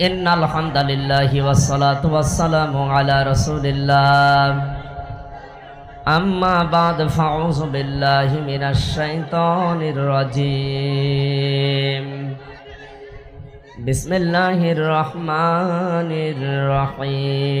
إن الحمد لله والصلاة والسلام على رسول الله أما بعد فأعوذ بالله من الشيطان الرجيم بسم الله الرحمن الرحيم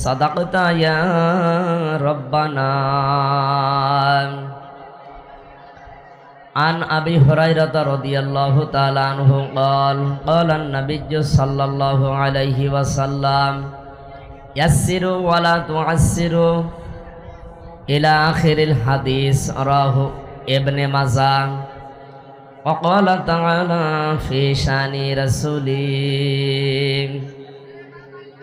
صدقت يا ربنا عن أبي هريرة رضي الله تعالى عنه قال قال النبي صلى الله عليه وسلم يسروا ولا تعسروا إلى آخر الحديث راه ابن مزاح وقال تعالى في شان رسوله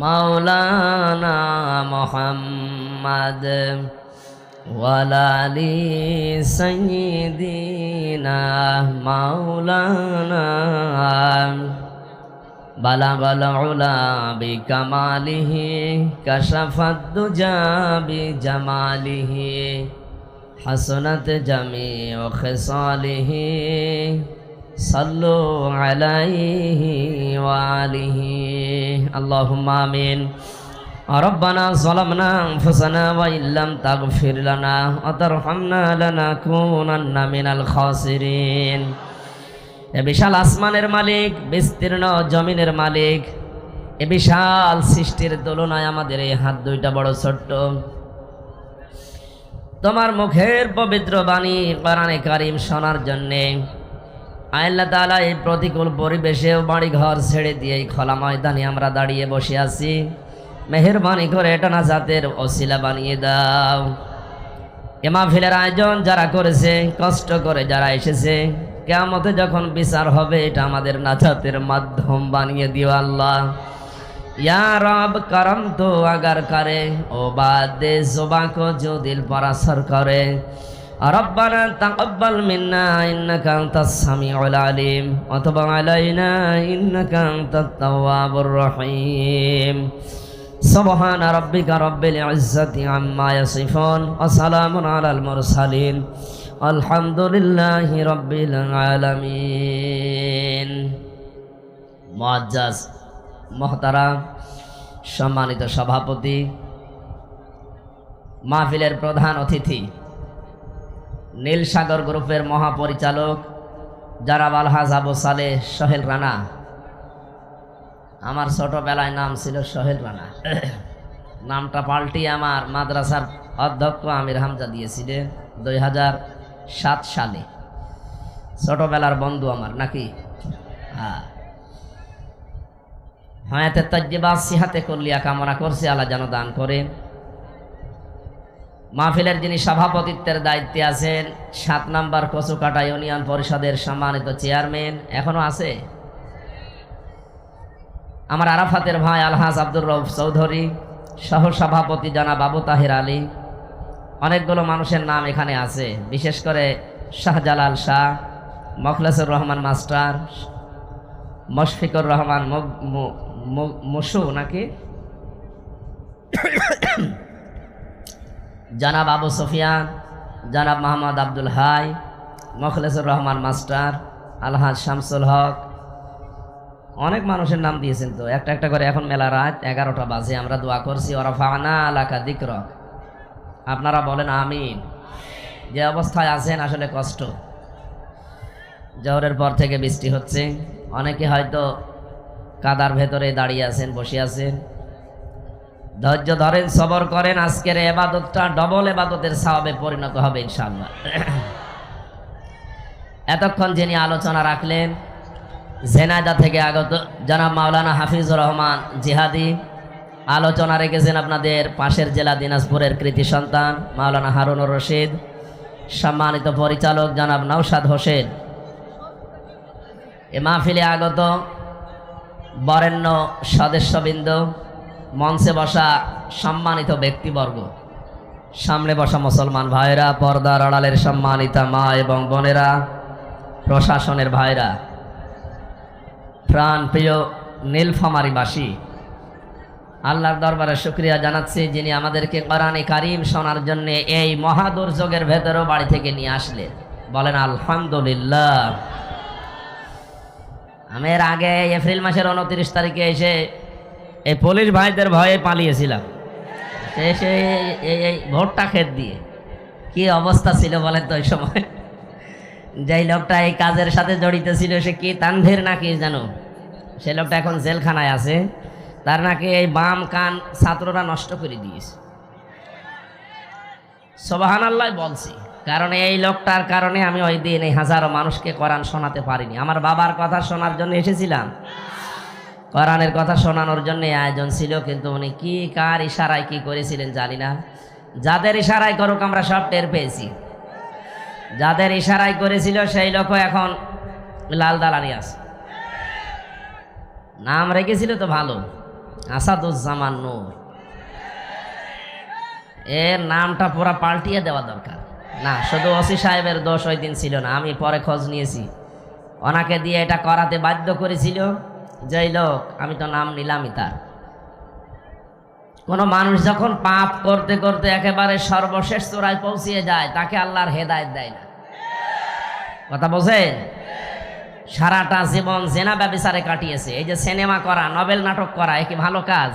مولانا محمد ولا سيدنا مولانا بلغ العلا بكماله كشف الدجى بجماله حسنت جميع خصاله صلوا عليه وآله اللهم آمين ربنا ظلمنا أنفسنا وإن لم تغفر لنا وترحمنا لنكونن من الخاسرين এ বিশাল আসমানের মালিক বিস্তীর্ণ জমিনের মালিক এ বিশাল সৃষ্টির তুলনায় আমাদের এই হাত দুইটা বড় ছোট্ট তোমার মুখের পবিত্র বাণী কোরআনে কারিম শোনার জন্যে আল্লাহ তালা এই প্রতিকূল পরিবেশেও বাড়ি ঘর ছেড়ে দিয়ে এই খোলা ময়দানে আমরা দাঁড়িয়ে বসে আছি। মেহরবানি করে এটা না জাতের অশিলা বানিয়ে দাও। এ মাহফিলের আয়োজন যারা করেছে, কষ্ট করে যারা এসেছে কেমতে যখন বিচার হবে, এটা আমাদের নাজাতের মাধ্যম বানিয়ে দিও আল্লাহ। ইয়া রব, করম তো আগার করে, ও বাদে জোবাকো যদি দিল পরাসর করে। ربنا تقبل منا إنك أنت السميع العليم وتب علينا إنك أنت التواب الرحيم سبحان ربك رب العزة عما يصفون وسلام على المرسلين الحمد لله رب العالمين মুআজ্জাজ মহতারাম সম্মানিত সভাপতি মাহফিলের প্রধান অতিথি নীলসাগর গ্রুপের মহাপরিচালক জারাব আলহাজ আবু সালে সোহেল রানা। আমার ছোটবেলায় নাম ছিল সোহেল রানা। নামটা পাল্টিয়ে আমার মাদ্রাসার অধ্যক্ষ আমির হামজা দিয়েছিলেন দুই হাজার সাত সালে। ছোটবেলার বন্ধু আমার, নাকি? হ্যাঁ। হায়াতে তজ্জেবা, সিহাতে করলিয়া কামনা করছে, আল্লাহ যেন দান করেন। মাহফিলের যিনি সভাপতিত্বের দায়িত্বে আছেন, সাত নাম্বার কচুকাটা ইউনিয়ন পরিষদের সম্মানিত চেয়ারম্যান, এখনও আছে? আমার আরাফাতের ভাই আলহাজ আব্দুর রৌফ চৌধুরী সহ সভাপতি জানা বাবু তাহির আলী, অনেকগুলো মানুষের নাম এখানে আছে, বিশেষ করে শাহজালাল শাহ, মখলাসুর রহমান মাস্টার, মশফিকুর রহমান মুসু নাকি? জানাব আবু সফিয়ান, জানাব মোহাম্মদ আব্দুল হাই, মখলেসুর রহমান মাস্টার, আলহাজ শামসুল হক। অনেক মানুষের নাম দিয়েছেন তো, একটা একটা করে এখন মেলা রাত এগারোটা বাজে, আমরা দোয়া করছি ওরা ফানা আলাকা দিকরক আপনারা বলেন আমিন। যে অবস্থায় আছেন আসলে কষ্ট। জহরের পর থেকে বৃষ্টি হচ্ছে। অনেকে হয়তো কাদার ভেতরে দাঁড়িয়ে আছেন, বসে আছেন। ধৈর্য ধরেন, সবর করেন, আজকের এবাদতটা ডবল এবাদতের সাহাবে পরিণত হবে ইনশাআল্লাহ। এতক্ষণ যিনি আলোচনা রাখলেন জেনাদা থেকে আগত জনাব মাওলানা হাফিজুর রহমান জিহাদি, আলোচনা রেখেছেন আপনাদের পাশের জেলা দিনাজপুরের কৃতি সন্তান মাওলানা হারুনুর রশিদ, সম্মানিত পরিচালক জনাব নৌসাদ হোসেন। এ মাহফিলে আগত বরেণ্য সদস্যবৃন্দ মঞ্চে বসা সম্মানিত ব্যক্তিবর্গ, সামনে বসা মুসলমান ভাইরা পর্দার আড়ালের সম্মানিতা মা এবং বোনেরা, প্রশাসনের ভাইরা প্রাণ প্রিয় নীলফামারিবাসী, আল্লাহর দরবারে শুক্রিয়া জানাচ্ছি যিনি আমাদেরকে কোরআনে কারিম শোনার জন্য এই মহা দুর্যোগের ভেতরেও বাড়ি থেকে নিয়ে আসলেন। বলেন, আলহামদুলিল্লাহ। আমি এর আগে এপ্রিল মাসের উনত্রিশ তারিখে এসে এই পুলিশ ভাইদের ভয়ে পালিয়েছিলাম। সে এই ভোটটা খেত দিয়ে। কি অবস্থা ছিল বলেন তো ওই সময়? যেই লোকটা এই কাজের সাথে জড়িত ছিল, সে কি তানভীর নাকি জানো সে লোকটা এখন জেলখানায় আছে। তার নাকি এই বাম কান ছাত্ররা নষ্ট করে দিয়েছে। সোবাহান আল্লাহ বলছি, কারণ এই লোকটার কারণে আমি ওই দিন এই হাজারো মানুষকে কোরআন শোনাতে পারিনি। আমার বাবার কথা শোনার জন্য এসেছিলাম। কোরআনের কথা শোনানোর জন্য আয়োজন ছিল, কিন্তু উনি কি, কার ইশারায় কি করেছিলেন জানি না। যাদের ইশারায় করুক আমরা সব টের পেয়েছি। যাদের ইশারায় করেছিল সেই লোকও এখন লাল দালানি আছে। নাম রেখেছিল তো ভালো, আসাদুজ্জামান নূর। এর নামটা পুরা পাল্টিয়ে দেওয়া দরকার। না, শুধু ওসি সাহেবের দোষ ওই দিন ছিল না, আমি পরে খোঁজ নিয়েছি। ওনাকে দিয়ে এটা করাতে বাধ্য করেছিল। যেই লোক, আমি তো নাম নিলামই তার। কোনো মানুষ যখন পাপ করতে করতে একেবারে সর্বশেষ চূড়ায় পৌঁছিয়ে যায়, তাকে আল্লাহর হেদায়ত দেয় না। কথা বোঝেন? সারাটা জীবন জেনা ব্যবসারে কাটিয়েছে। এই যে সিনেমা করা, নভেল নাটক করা, এ কি ভালো কাজ?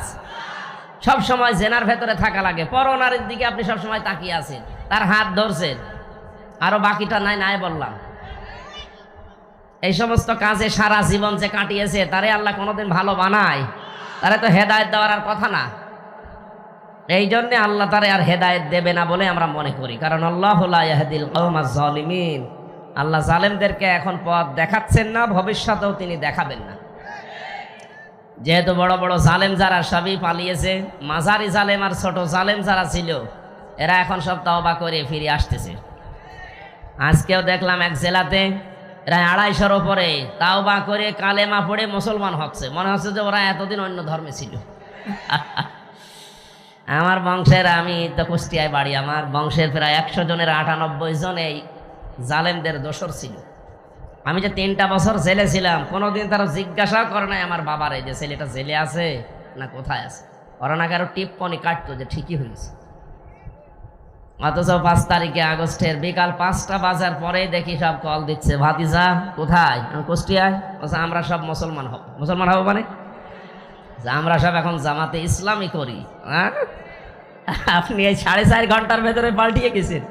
সব সময় জেনার ভেতরে থাকা লাগে। পরনারীর দিকে আপনি সব সময় তাকিয়ে আছেন, তার হাত ধরছেন। আরও বাকিটা নাই নাই বললাম। এই সমস্ত কাজে সারা জীবন যে কাটিয়েছে, তারে আল্লাহ কোনোদিন ভালো বানায়। তারে তো হেদায়েত দেওয়ার আর কথা না। এই জন্যে আল্লাহ তারে আর হেদায়েত দেবে না বলে আমরা মনে করি। কারণ আল্লাহ ইয়াহদিল কওমা জালিমিন আল্লাহ জালেমদেরকে এখন পথ দেখাচ্ছেন না, ভবিষ্যতেও তিনি দেখাবেন না। যেহেতু বড় বড় জালেম যারা সবই পালিয়েছে, মাঝারি জালেম আর ছোট জালেম যারা ছিল, এরা এখন সব তওবা করে ফিরে আসতেছে। আজকেও দেখলাম এক জেলাতে এরা আড়াইশোর ওপরে। তাও বা করে কালেমা পড়ে মুসলমান হচ্ছে। মনে হচ্ছে যে ওরা এতদিন অন্য ধর্মে ছিল। আমার বংশের, আমি তো কুষ্টিয়ায় বাড়ি, আমার বংশের প্রায় একশো জনের আটানব্বই জন এই জালেমদের দোসর ছিল। আমি যে তিনটা বছর জেলে ছিলাম, কোনোদিন তারা জিজ্ঞাসা করে নাই আমার বাবার এই যে ছেলেটা জেলে আছে না কোথায় আছে। ওরা না কারও টিপ্পনি কাটতো যে ঠিকই হয়েছে। অথচ পাঁচ তারিখে আগস্টের বিকাল পাঁচটা বাজার পরে দেখি সব কল দিচ্ছে, ভাতিজা, কোথায়? কুষ্টিয়ায়। আমরা সব মুসলমান হব। মুসলমান হব মানে? আমরা সব এখন জামাতে ইসলামই করি হ্যাঁ? আপনি এই সাড়ে চার ঘণ্টার ভেতরে পাল্টিয়ে গেছেন।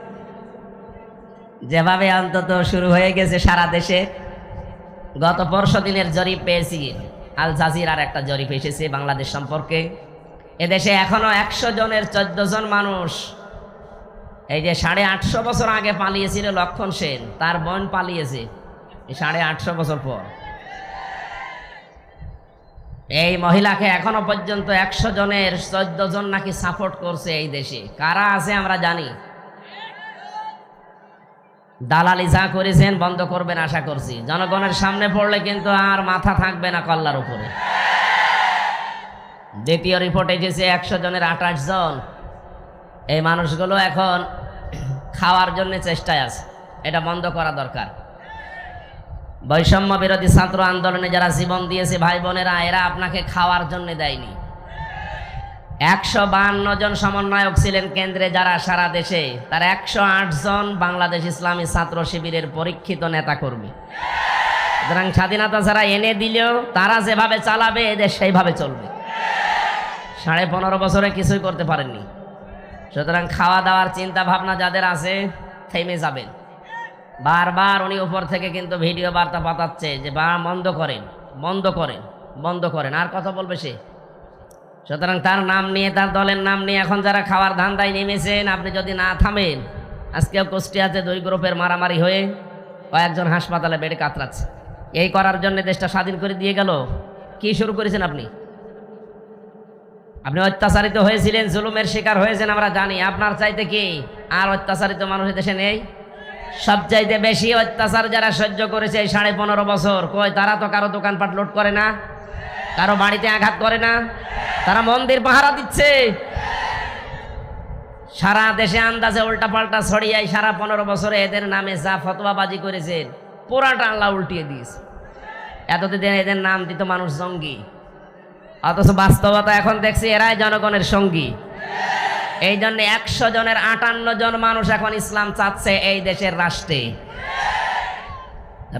যেভাবে অন্তত শুরু হয়ে গেছে সারা দেশে, গত পরশু দিনের জরিপ পেয়েছি। আল জাজিরার একটা জরিপ এসেছে বাংলাদেশ সম্পর্কে। এদেশে এখনও একশো জনের চোদ্দ জন মানুষ এই যে সাড়ে আটশো বছর আগে পালিয়েছিল লক্ষণ সেন, তার বোন পালিয়েছে। সাড়ে আটশো বছর পর। এই মহিলাকে এখনও পর্যন্ত একশো জনের চোদ্দ জন নাকি সাপোর্ট করছে এই দেশে। কারা আছে আমরা জানি। দালালি যা করেছেন বন্ধ করবেন আশা করছি। জনগণের সামনে পড়লে কিন্তু আর মাথা থাকবে না কল্লার উপরে। দ্বিতীয় রিপোর্ট এসেছে একশো জনের আঠাশ জন। এই মানুষগুলো এখন খাওয়ার জন্য চেষ্টায় আছে। এটা বন্ধ করা দরকার। বৈষম্য বিরোধী ছাত্র আন্দোলনে যারা জীবন দিয়েছে ভাই বোনেরা, এরা আপনাকে খাওয়ার জন্য দেয়নি। একশো বাহান্ন জন সমন্বয়ক ছিলেন কেন্দ্রে যারা সারা দেশে। তার একশো আট জন বাংলাদেশ ইসলামী ছাত্র শিবিরের পরীক্ষিত নেতা কর্মী সুতরাং স্বাধীনতা যারা এনে দিলেও তারা যেভাবে চালাবে এদের সেইভাবে চলবে। সাড়ে পনেরো বছরে কিছুই করতে পারেননি। সুতরাং খাওয়া দাওয়ার চিন্তা ভাবনা যাদের আছে, থেমে যাবেন। বারবার উনি উপর থেকে কিন্তু ভিডিও বার্তা পাঠাচ্ছে যে, বা বন্ধ করেন বন্ধ করেন বন্ধ করেন। আর কথা বলবে সে। সুতরাং তার নাম নিয়ে, তার দলের নাম নিয়ে এখন যারা খাওয়ার ধান্দায় নেমেছেন, আপনি যদি না থামেন আজকে কুষ্টিয়াতে দুই গ্রুপের মারামারি হয়ে কয়েকজন হাসপাতালে বেডে কাতরাচ্ছে। এই করার জন্য দেশটা স্বাধীন করে দিয়ে গেল। কি শুরু করেছেন আপনি? আপনি অত্যাচারিত হয়েছিলেন, জুলুমের শিকার হয়েছেন, আমরা জানি। আপনার চাইতে কি আর অত্যাচারিত মানুষ দেশে নেই? সবচাইতে বেশি অত্যাচার যারা সহ্য করেছে এই সাড়ে পনেরো বছর, কই, তারা তো কারও দোকানপাট লুট করে না? কারও বাড়িতে আঘাত করে না? তারা মন্দির পাহারা দিচ্ছে? সারা দেশে আন্দাজে উল্টা পাল্টা ছড়িয়াই সারা পনেরো বছরে এদের নামে যা ফতোয়াবাজি করেছেন, পুরাটা আল্লাহ উল্টিয়ে দিয়েছে। এতদিন এদের নাম দিত মানুষ জঙ্গি। অথচ বাস্তবতা এখন দেখছি এরাই জনগণের সঙ্গী। এই জন্য একশো জনের আটান্ন জন মানুষ এখন ইসলাম চাচ্ছে এই দেশের রাষ্ট্রে।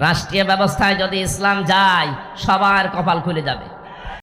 রাষ্ট্রীয় ব্যবস্থায় যদি ইসলাম যায়, সবার কপাল খুলে যাবে।